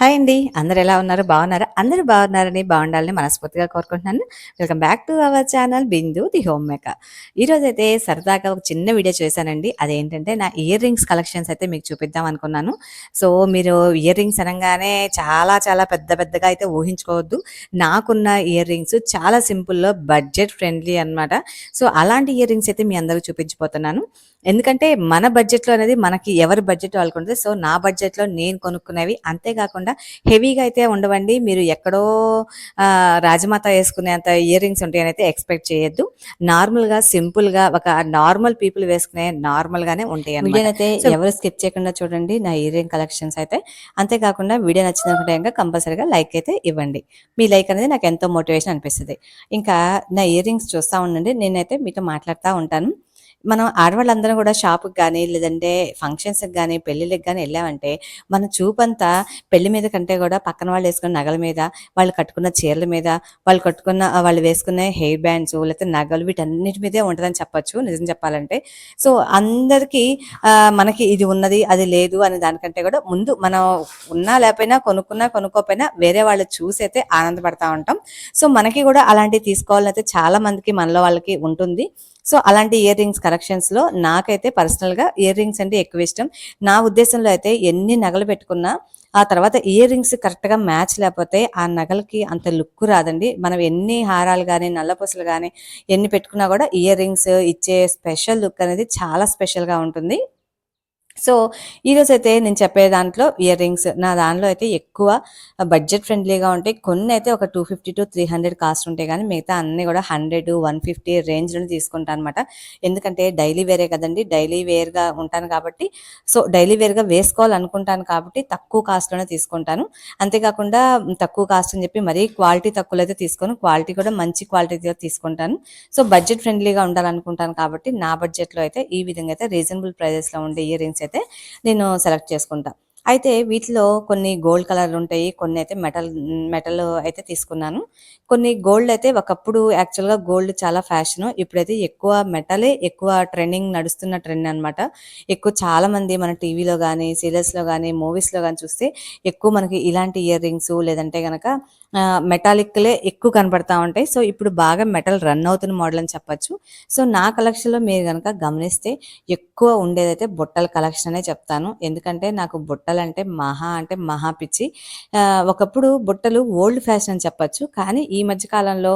Hi అండి. అందరు ఎలా ఉన్నారు? బాగున్నారా? అందరూ బాగున్నారని బాగుండాలని మనస్ఫూర్తిగా కోరుకుంటున్నాను. Welcome back to our channel Bindu the home maker. ఈరోజు అయితే సరదాగా ఒక చిన్న వీడియో చేశానండి. అదేంటంటే నా ఇయర్ రింగ్స్ కలెక్షన్స్ అయితే మీకు చూపిద్దాం అనుకున్నాను. సో మీరు ఇయర్ రింగ్స్ అనగానే చాలా చాలా పెద్ద పెద్దగా అయితే ఊహించుకోవద్దు. నాకున్న ఇయర్ రింగ్స్ చాలా సింపుల్లో బడ్జెట్ ఫ్రెండ్లీ అన్నమాట. సో అలాంటి ఇయర్ రింగ్స్ అయితే మీ అందరూ చూపించిపోతున్నాను ఎందుకంటే మన బడ్జెట్లో అనేది మనకి ఎవరి బడ్జెట్ వాళ్ళకు ఉంటుంది సో నా బడ్జెట్లో నేను కొనుక్కునేవి అంతేకాకుండా హెవీగా అయితే ఉండవండి. మీరు ఎక్కడో రాజమాత వేసుకునేంత ఇయర్ రింగ్స్ ఉంటాయని అయితే ఎక్స్పెక్ట్ చేయొద్దు. నార్మల్గా సింపుల్గా ఒక నార్మల్ పీపుల్ వేసుకునే నార్మల్గానే ఉంటాయి వీడియో అయితే So- ఎవరు స్కిప్ చేయకుండా చూడండి. నా ఇయర్ రింగ్ కలెక్షన్స్ అయితే అంతేకాకుండా వీడియో నచ్చినట్టు ఇంకా కంపల్సరీగా లైక్ అయితే ఇవ్వండి. మీ లైక్ అనేది నాకు ఎంతో మోటివేషన్ అనిపిస్తుంది. ఇంకా నా ఇయర్ రింగ్స్ చూస్తూ ఉండండి. నేనైతే మీతో మాట్లాడుతూ ఉంటాను. మనం ఆడవాళ్ళందరం కూడా షాప్కి కానీ లేదంటే ఫంక్షన్స్కి కానీ పెళ్ళిళ్ళకి కానీ వెళ్ళామంటే మన చూపంతా పెళ్ళి మీద కంటే కూడా పక్కన వాళ్ళు వేసుకున్న నగల మీద వాళ్ళు కట్టుకున్న చీరల మీద వాళ్ళు కట్టుకున్న వాళ్ళు వేసుకునే హెయిర్ బ్యాండ్స్ లేకపోతే నగలు వీటన్నిటి మీదే ఉంటుందని చెప్పొచ్చు నిజం చెప్పాలంటే. సో అందరికీ మనకి ఇది ఉన్నది అది లేదు అనే దానికంటే కూడా ముందు మనం ఉన్నా లేకపోయినా కొనుక్కున్నా కొనుక్కోపోయినా వేరే వాళ్ళు చూసి అయితే ఆనందపడతా ఉంటాం. సో మనకి కూడా అలాంటివి తీసుకోవాలని అయితే చాలా మందికి మనలో వాళ్ళకి ఉంటుంది. సో అలాంటి ఇయర్ రింగ్స్ కలెక్షన్స్లో నాకైతే పర్సనల్గా ఇయర్ రింగ్స్ అంటే ఎక్కువ ఇష్టం. నా ఉద్దేశంలో అయితే ఎన్ని నగలు పెట్టుకున్నా ఆ తర్వాత ఇయర్ రింగ్స్ కరెక్ట్గా మ్యాచ్ లేకపోతే ఆ నగలకి అంత లుక్ రాదండి. మనం ఎన్ని హారాలు కానీ నల్లపూసలు కానీ ఎన్ని పెట్టుకున్నా కూడా ఇయర్ రింగ్స్ ఇచ్చే స్పెషల్ లుక్ అనేది చాలా స్పెషల్గా ఉంటుంది. సో ఈరోజు అయితే నేను చెప్పే దాంట్లో ఇయర్ రింగ్స్ నా దానిలో అయితే ఎక్కువ బడ్జెట్ ఫ్రెండ్లీగా ఉంటాయి. కొన్ని అయితే ఒక two fifty to three hundred cost ఉంటాయి. కానీ మిగతా అన్ని కూడా హండ్రెడ్ వన్ ఫిఫ్టీ రేంజ్లో తీసుకుంటాను అనమాట ఎందుకంటే డైలీ వేరే కదండి. డైలీ వేర్గా ఉంటాను కాబట్టి సో డైలీ వేర్గా వేసుకోవాలనుకుంటాను కాబట్టి తక్కువ కాస్ట్లోనే తీసుకుంటాను. అంతేకాకుండా తక్కువ కాస్ట్ అని చెప్పి మరీ క్వాలిటీ తక్కువలో అయితే తీసుకోను. క్వాలిటీ కూడా మంచి క్వాలిటీతో తీసుకుంటాను. సో బడ్జెట్ ఫ్రెండ్లీగా ఉండాలనుకుంటాను కాబట్టి నా బడ్జెట్లో అయితే ఈ విధంగా అయితే రీజనబుల్ ప్రైజెస్లో ఉండే ఇయర్ రింగ్స్ అయితే నేను సెలెక్ట్ చేసుకుంటాను అయితే వీటిలో కొన్ని గోల్డ్ కలర్ ఉంటాయి కొన్ని అయితే మెటల్ మెటల్ అయితే తీసుకున్నాను. కొన్ని గోల్డ్ అయితే ఒకప్పుడు యాక్చువల్గా గోల్డ్ చాలా ఫ్యాషన్ ఇప్పుడైతే ఎక్కువ మెటలే ఎక్కువ ట్రెండింగ్ నడుస్తున్న ట్రెండ్ అన్నమాట. ఎక్కువ చాలా మంది మన టీవీలో కానీ సీరియల్స్లో కానీ మూవీస్లో కానీ చూస్తే ఎక్కువ మనకి ఇలాంటి ఇయర్ రింగ్స్ లేదంటే గనక మెటాలిక్లే ఎక్కువ కనపడతా ఉంటాయి. సో ఇప్పుడు బాగా మెటల్ రన్ అవుతున్న మోడల్ అని చెప్పచ్చు. సో నా కలెక్షన్లో మీరు కనుక గమనిస్తే ఎక్కువ ఉండేదైతే బుట్టల కలెక్షన్ అనే చెప్తాను. ఎందుకంటే నాకు బుట్టలు అంటే మహా అంటే మహా పిచ్చి. ఒకప్పుడు బుట్టలు ఓల్డ్ ఫ్యాషన్ అని చెప్పొచ్చు. కానీ ఈ మధ్య కాలంలో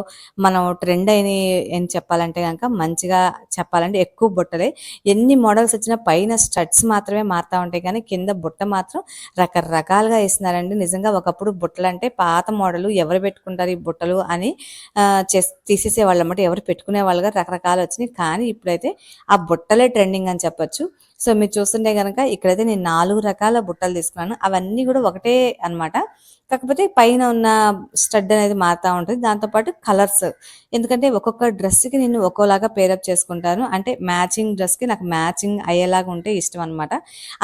మనం ట్రెండ్ అయిన ఏం చెప్పాలంటే కనుక మంచిగా చెప్పాలంటే ఎక్కువ బుట్టలే. ఎన్ని మోడల్స్ వచ్చినా పైన స్టడ్స్ మాత్రమే మారుతూ ఉంటాయి. కానీ కింద బుట్ట మాత్రం రకరకాలుగా వేస్తున్నారండి. నిజంగా ఒకప్పుడు బుట్టలు అంటే పాత మోడల్ ఎవరు పెట్టుకుంటారు ఈ బుట్టలు అని చేస్ తీసేసేవాళ్ళు అన్నమాట ఎవరు పెట్టుకునే వాళ్ళుగా రకరకాలు వచ్చినాయి. కానీ ఇప్పుడైతే ఆ బుట్టలే ట్రెండింగ్ అని చెప్పొచ్చు. సో మీరు చూస్తుంటే కనుక ఇక్కడైతే నేను నాలుగు రకాల బుట్టలు తీసుకున్నాను. అవన్నీ కూడా ఒకటే అన్నమాట. కాకపోతే పైన ఉన్న స్టడ్ అనేది మారుతూ ఉంటుంది. దాంతోపాటు కలర్స్. ఎందుకంటే ఒక్కొక్క డ్రెస్కి నేను ఒక్కోలాగా పేరప్ చేసుకుంటాను. అంటే మ్యాచింగ్ డ్రెస్కి నాకు మ్యాచింగ్ అయ్యేలాగా ఉంటే ఇష్టం అనమాట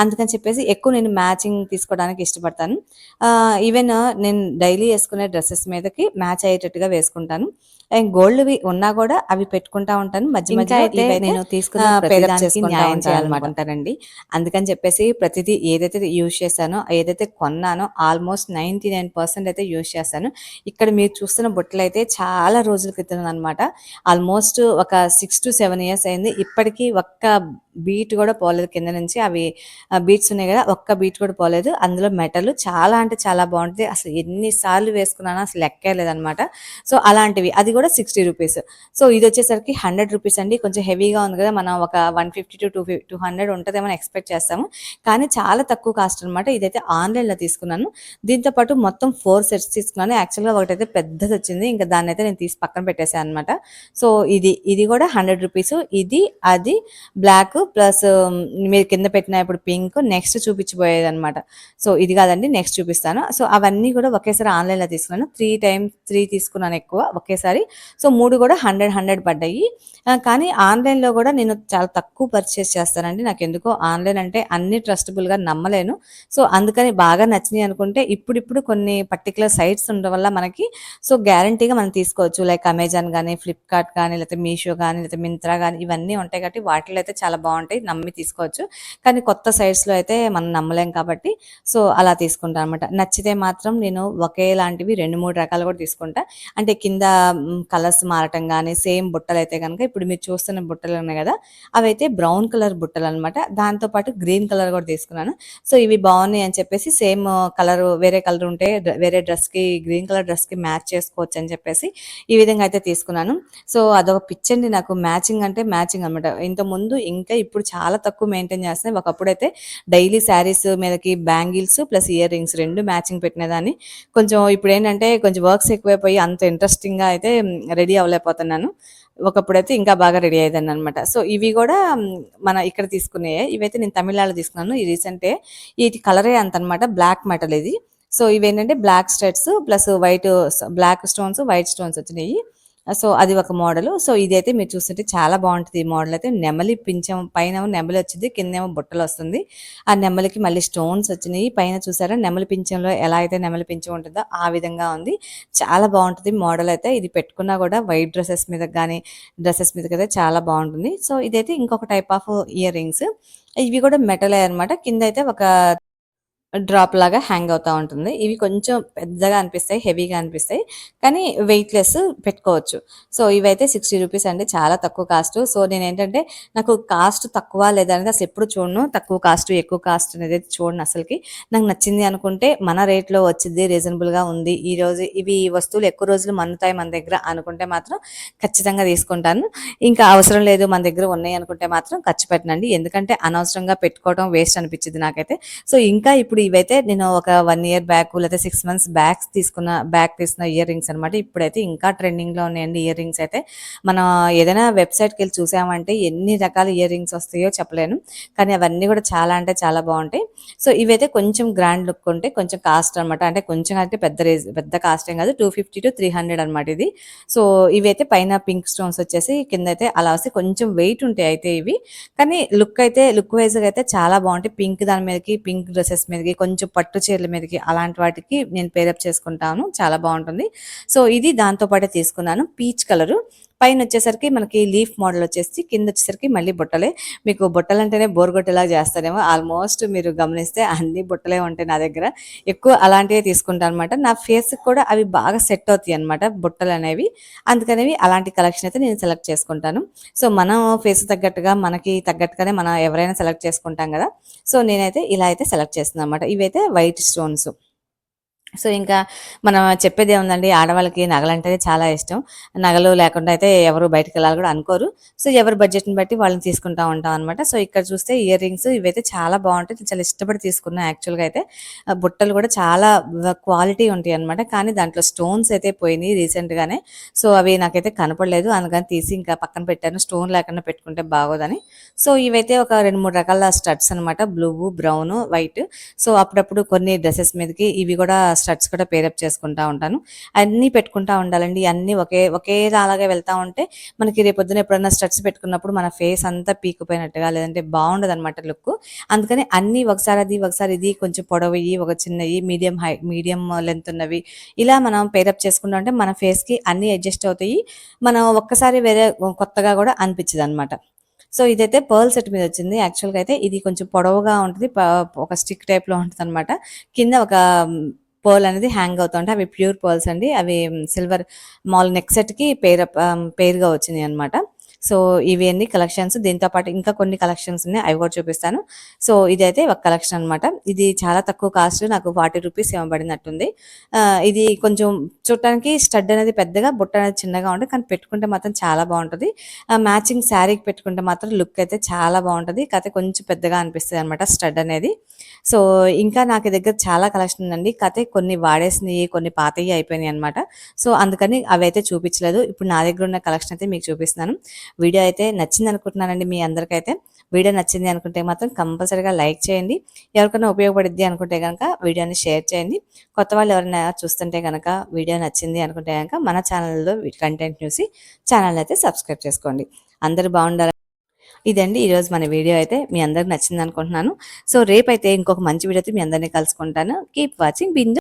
అందుకని చెప్పేసి ఎక్కువ నేను మ్యాచింగ్ తీసుకోవడానికి ఇష్టపడతాను. ఈవెన్ నేను డైలీ వేసుకునే డ్రెస్సెస్ మీదకి మ్యాచ్ అయ్యేటట్టుగా వేసుకుంటాను. గోల్డ్వి ఉన్నా కూడా అవి పెట్టుకుంటా ఉంటాను. మధ్య మధ్య అయితే నేను న్యాయం చేయాలనుకుంటానండి అందుకని చెప్పేసి ప్రతిదీ ఏదైతే యూజ్ చేశానో ఏదైతే కొన్నానో ఆల్మోస్ట్ నైంటీ నైన్ పర్సెంట్ అయితే యూజ్ చేశాను ఇక్కడ మీరు చూస్తున్న బుట్టలు అయితే చాలా రోజుల క్రితం అనమాట ఆల్మోస్ట్ ఒక సిక్స్ టు సెవెన్ ఇయర్స్ అయింది. ఇప్పటికీ ఒక్క బీట్ కూడా పోలేదు కింద నుంచి. అవి బీట్స్ ఉన్నాయి కదా ఒక్క బీట్ కూడా పోలేదు. అందులో మెటల్ చాలా అంటే చాలా బాగుంటుంది. అసలు ఎన్నిసార్లు వేసుకున్నానో అసలు లెక్కే అనమాట సో అలాంటివి. అది కూడా సిక్స్టీ రూపీస్. సో ఇది వచ్చేసరికి హండ్రెడ్ రూపీస్ అండి. కొంచెం హెవీగా ఉంది కదా మనం ఒక one fifty to two two hundred ఉంటుందేమో ఎక్స్పెక్ట్ చేస్తాము. కానీ చాలా తక్కువ కాస్ట్ అనమాట ఇదైతే ఆన్లైన్లో తీసుకున్నాను. దీంతో పాటు మొత్తం ఫోర్ సెట్స్ తీసుకున్నాను. యాక్చువల్గా ఒకటైతే పెద్దది వచ్చింది. ఇంకా దాన్ని అయితే నేను తీసి పక్కన పెట్టేసాను అనమాట సో ఇది ఇది కూడా హండ్రెడ్ రూపీస్. ఇది అది బ్లాక్ ప్లస్ మీరు కింద పెట్టిన ఇప్పుడు పింక్ నెక్స్ట్ చూపించబోయేది అనమాట సో ఇది కాదండి నెక్స్ట్ చూపిస్తాను. సో అవన్నీ కూడా ఒకేసారి ఆన్లైన్లో తీసుకున్నాను. త్రీ టైమ్స్ త్రీ తీసుకున్నాను ఎక్కువ ఒకేసారి. సో మూడు కూడా హండ్రెడ్ హండ్రెడ్ పడ్డాయి. కానీ ఆన్లైన్లో కూడా నేను చాలా తక్కువ పర్చేస్ చేస్తానండి. నాకు ఎందుకో ఆన్లైన్ అంటే అన్ని ట్రస్టబుల్గా నమ్మలేను. సో అందుకని బాగా నచ్చినాయి అనుకుంటే ఇప్పుడిప్పుడు కొన్ని పర్టికులర్ సైట్స్ ఉండడం వల్ల మనకి సో గ్యారంటీగా మనం తీసుకోవచ్చు. లైక్ అమెజాన్ కానీ ఫ్లిప్కార్ట్ కానీ లేకపోతే మీషో కానీ లేకపోతే మింత్రా కానీ ఇవన్నీ ఉంటాయి కాబట్టి వాటిలో అయితే చాలా బాగుంటాయి బాగుంటాయి నమ్మి తీసుకోవచ్చు. కానీ కొత్త సైడ్స్లో అయితే మనం నమ్మలేం కాబట్టి సో అలా తీసుకుంటాను అనమాట నచ్చితే మాత్రం నేను ఒకేలాంటివి రెండు మూడు రకాలు కూడా తీసుకుంటా. అంటే కింద కలర్స్ మారటం కానీ సేమ్ బుట్టలు అయితే కనుక ఇప్పుడు మీరు చూస్తున్న బుట్టలు ఉన్నాయి కదా అవైతే బ్రౌన్ కలర్ బుట్టలు అనమాట దాంతోపాటు గ్రీన్ కలర్ కూడా తీసుకున్నాను. సో ఇవి బాగున్నాయి అని చెప్పేసి సేమ్ కలర్ వేరే కలర్ ఉంటే వేరే డ్రెస్కి గ్రీన్ కలర్ డ్రెస్కి మ్యాచ్ చేసుకోవచ్చు అని చెప్పేసి ఈ విధంగా అయితే తీసుకున్నాను. సో అదొక పిచ్చండి నాకు. మ్యాచింగ్ అంటే మ్యాచింగ్ అనమాట ఇంత ముందు ఇంకా ఇప్పుడు చాలా తక్కువ మెయింటైన్ చేస్తున్నాయి. ఒకప్పుడు అయితే డైలీ శారీస్ మీదకి బ్యాంగిల్స్ ప్లస్ ఇయర్ రింగ్స్ రెండు మ్యాచింగ్ పెట్టినదాన్ని. కొంచెం ఇప్పుడు ఏంటంటే కొంచెం వర్క్స్ ఎక్కువైపోయి అంత ఇంట్రెస్టింగ్గా అయితే రెడీ అవ్వలేకపోతున్నాను. ఒకప్పుడైతే ఇంకా బాగా రెడీ అయ్యేదాన్ని అనమాట సో ఇవి కూడా మన ఇక్కడ తీసుకునే ఇవైతే నేను తమిళనాడు తీసుకున్నాను. ఈ రీసెంటే ఈ కలరే అంత అనమాట బ్లాక్ మెటల్ ఇది. సో ఇవేంటంటే black studs plus white black stones white stones వచ్చినాయి. సో అది ఒక మోడల్. సో ఇదైతే మీరు చూస్తుంటే చాలా బాగుంటుంది ఈ మోడల్ అయితే. నెమలి పింఛం పైన నెమలి వచ్చింది కిందేమో బుట్టలు వస్తుంది. ఆ నెమలికి మళ్ళీ స్టోన్స్ వచ్చినాయి. పైన చూసారా నెమలి పింఛంలో ఎలా అయితే నెమలి పింఛం ఉంటుందో ఆ విధంగా ఉంది. చాలా బాగుంటుంది మోడల్ అయితే. ఇది పెట్టుకున్నా కూడా వైట్ డ్రెస్సెస్ మీద కానీ డ్రెస్సెస్ మీద అయితే చాలా బాగుంటుంది. సో ఇదైతే ఇంకొక టైప్ ఆఫ్ ఇయర్ రింగ్స్. ఇవి కూడా మెటల్ అనమాట కింద అయితే ఒక డ్రాప్ లాగా హ్యాంగ్ అవుతూ ఉంటుంది. ఇవి కొంచెం పెద్దగా అనిపిస్తాయి హెవీగా అనిపిస్తాయి. కానీ వెయిట్లెస్ పెట్టుకోవచ్చు. సో ఇవైతే సిక్స్టీ రూపీస్ అండి. చాలా తక్కువ కాస్ట్. సో నేను ఏంటంటే నాకు కాస్ట్ తక్కువ లేదనేది అసలు ఎప్పుడు చూడను. తక్కువ కాస్ట్ ఎక్కువ కాస్ట్ అనేది చూడను అసలుకి. నాకు నచ్చింది అనుకుంటే మన రేట్లో వచ్చింది రీజనబుల్గా ఉంది. ఈ రోజు ఇవి వస్తువులు ఎక్కువ రోజులు మన్నుతాయి మన దగ్గర అనుకుంటే మాత్రం ఖచ్చితంగా తీసుకుంటాను. ఇంకా అవసరం లేదు మన దగ్గర ఉన్నాయి అనుకుంటే మాత్రం ఖర్చు పెట్టనండి. ఎందుకంటే అనవసరంగా పెట్టుకోవడం వేస్ట్ అనిపించింది నాకైతే. సో ఇంకా ఇప్పుడు ఇప్పుడు ఇవైతే నేను ఒక వన్ ఇయర్ బ్యాక్ లేకపోతే సిక్స్ మంత్స్ బ్యాక్ తీసుకున్న బ్యాక్ తీసుకున్న ఇయర్ రింగ్స్ అనమాట ఇప్పుడైతే ఇంకా ట్రెండింగ్లో ఉన్నాయండి ఇయర్ రింగ్స్ అయితే. మనం ఏదైనా వెబ్సైట్కి వెళ్ళి చూసామంటే ఎన్ని రకాల ఇయర్ రింగ్స్ వస్తాయో చెప్పలేను. కానీ అవన్నీ కూడా చాలా అంటే చాలా బాగుంటాయి. సో ఇవైతే కొంచెం గ్రాండ్ లుక్ ఉంటే కొంచెం కాస్ట్ అనమాట అంటే కొంచెం అంటే పెద్ద రేజ్ పెద్ద కాస్ట్ ఏం కాదు. Two fifty to three hundred అనమాట ఇది. సో ఇవైతే పైన పింక్ స్టోన్స్ వచ్చేసి కింద అయితే అలా వస్తే కొంచెం వెయిట్ ఉంటాయి అయితే ఇవి. కానీ లుక్ అయితే లుక్ వైజ్గా అయితే చాలా బాగుంటాయి. పింక్ దాని మీదకి పింక్ డ్రెస్సెస్ మీదకి మీదకి కొంచెం పట్టు చీరల మీదకి అలాంటి వాటికి నేను పేరప్ చేసుకుంటాను. చాలా బాగుంటుంది. సో ఇది దాంతో పాటే తీసుకున్నాను. పీచ్ కలరు పైన వచ్చేసరికి మనకి లీఫ్ మోడల్ వచ్చేసి కింద వచ్చేసరికి మళ్ళీ బుట్టలే. మీకు బుట్టలు అంటేనే బోర్గొట్టేలా చేస్తారేమో. ఆల్మోస్ట్ మీరు గమనిస్తే అన్ని బుట్టలే ఉంటాయి నా దగ్గర. ఎక్కువ అలాంటివే తీసుకుంటాను అనమాట నా ఫేస్కి కూడా అవి బాగా సెట్ అవుతాయి అనమాట బుట్టలు అనేవి అందుకనేవి అలాంటి కలెక్షన్ అయితే నేను సెలెక్ట్ చేసుకుంటాను. సో మనం ఫేస్ తగ్గట్టుగా మనకి తగ్గట్టుగానే మనం ఎవరైనా సెలెక్ట్ చేసుకుంటాం కదా. సో నేనైతే ఇలా అయితే సెలెక్ట్ చేస్తున్నాను అనమాట ఇవైతే వైట్ స్టోన్స్. సో ఇంకా మనం చెప్పేది ఏముందండి? ఆడవాళ్ళకి నగలంటే చాలా ఇష్టం. నగలు లేకుండా అయితే ఎవరు బయటకు వెళ్ళాలి కూడా అనుకోరు. సో ఎవరి బడ్జెట్ని బట్టి వాళ్ళని తీసుకుంటా ఉంటాం అనమాట సో ఇక్కడ చూస్తే ఇయర్ రింగ్స్ ఇవైతే చాలా బాగుంటాయి. చాలా ఇష్టపడి తీసుకున్నాను యాక్చువల్గా అయితే బుట్టలు కూడా చాలా క్వాలిటీ ఉంటాయి అనమాట కానీ దాంట్లో స్టోన్స్ అయితే పోయినాయి రీసెంట్గానే. సో అవి నాకైతే కనపడలేదు. అందుకని తీసి ఇంకా పక్కన పెట్టాను. స్టోన్ లేకుండా పెట్టుకుంటే బాగోదని. సో ఇవైతే ఒక రెండు మూడు రకాల స్టడ్స్ అనమాట బ్లూ బ్రౌన్ వైట్. సో అప్పుడప్పుడు కొన్ని డ్రెస్సెస్ మీదకి ఇవి కూడా స్టడ్స్ కూడా పేరప్ చేసుకుంటా ఉంటాను. అన్నీ పెట్టుకుంటా ఉండాలండి. అన్నీ ఒకే ఒకేలాగా వెళ్తా ఉంటే మనకి రేపొద్దున ఎప్పుడైనా స్టడ్స్ పెట్టుకున్నప్పుడు మన ఫేస్ అంతా పీకిపోయినట్టుగా లేదంటే బాగుండదు అనమాట లుక్. అందుకని అన్నీ ఒకసారి అది ఒకసారి ఇది కొంచెం పొడవయి ఒక చిన్నవి మీడియం హై మీడియం లెంత్ ఉన్నవి ఇలా మనం పేరప్ చేసుకుంటా ఉంటే మన ఫేస్కి అన్నీ అడ్జస్ట్ అవుతాయి. మనం ఒక్కసారి వేరే కొత్తగా కూడా అనిపించదు అనమాట సో ఇదైతే పర్ల్ సెట్ మీద వచ్చింది. యాక్చువల్గా అయితే ఇది కొంచెం పొడవుగా ఉంటుంది. ఒక స్టిక్ టైప్లో ఉంటుంది అనమాట కింద ఒక పర్ల్ అనేది హ్యాంగ్ అవుతుంటే అవి ప్యూర్ పర్ల్స్ అండి. అవి సిల్వర్ మాల్ నెక్ సెట్కి పేర్ పేరుగా వచ్చినాయి అనమాట సో ఇవన్నీ కలెక్షన్స్ దీంతో పాటు ఇంకా కొన్ని కలెక్షన్స్ ఉన్నాయి. అవి కూడా చూపిస్తాను. సో ఇదైతే ఒక కలెక్షన్ అనమాట ఇది చాలా తక్కువ కాస్ట్ నాకు ఫార్టీ రూపీస్ ఇవ్వబడినట్టుంది. ఇది కొంచెం చూడటానికి స్టడ్ అనేది పెద్దగా బుట్ట అనేది చిన్నగా ఉంటుంది. కానీ పెట్టుకుంటే మాత్రం చాలా బాగుంటుంది. మ్యాచింగ్ శారీకి పెట్టుకుంటే మాత్రం లుక్ అయితే చాలా బాగుంటుంది. కాకపోతే కొంచెం పెద్దగా అనిపిస్తుంది అనమాట స్టడ్ అనేది. సో ఇంకా నాకు దగ్గర చాలా కలెక్షన్ ఉందండి. కాకపోతే కొన్ని వాడేసినవి కొన్ని పాతవి అయిపోయినాయి అనమాట సో అందుకని అవి అయితే చూపించలేదు. ఇప్పుడు నా దగ్గర ఉన్న కలెక్షన్ అయితే మీకు చూపిస్తున్నాను. వీడియో అయితే నచ్చింది అనుకుంటున్నానండి మీ అందరికైతే. వీడియో నచ్చింది అనుకుంటే మాత్రం కంపల్సరీగా లైక్ చేయండి. ఎవరికైనా ఉపయోగపడిద్ది అనుకుంటే కనుక వీడియోని షేర్ చేయండి. కొత్త వాళ్ళు ఎవరైనా చూస్తుంటే కనుక వీడియో నచ్చింది అనుకుంటే కనుక మన ఛానల్లో కంటెంట్ చూసి ఛానల్ అయితే సబ్స్క్రైబ్ చేసుకోండి. అందరూ బాగుండాలి ఇదండి ఈరోజు మన వీడియో అయితే. మీ అందరికి నచ్చింది అనుకుంటున్నాను. సో రేపైతే ఇంకొక మంచి వీడియో అయితే మీ అందరినీ కలుసుకుంటాను. కీప్ వాచింగ్ బిందు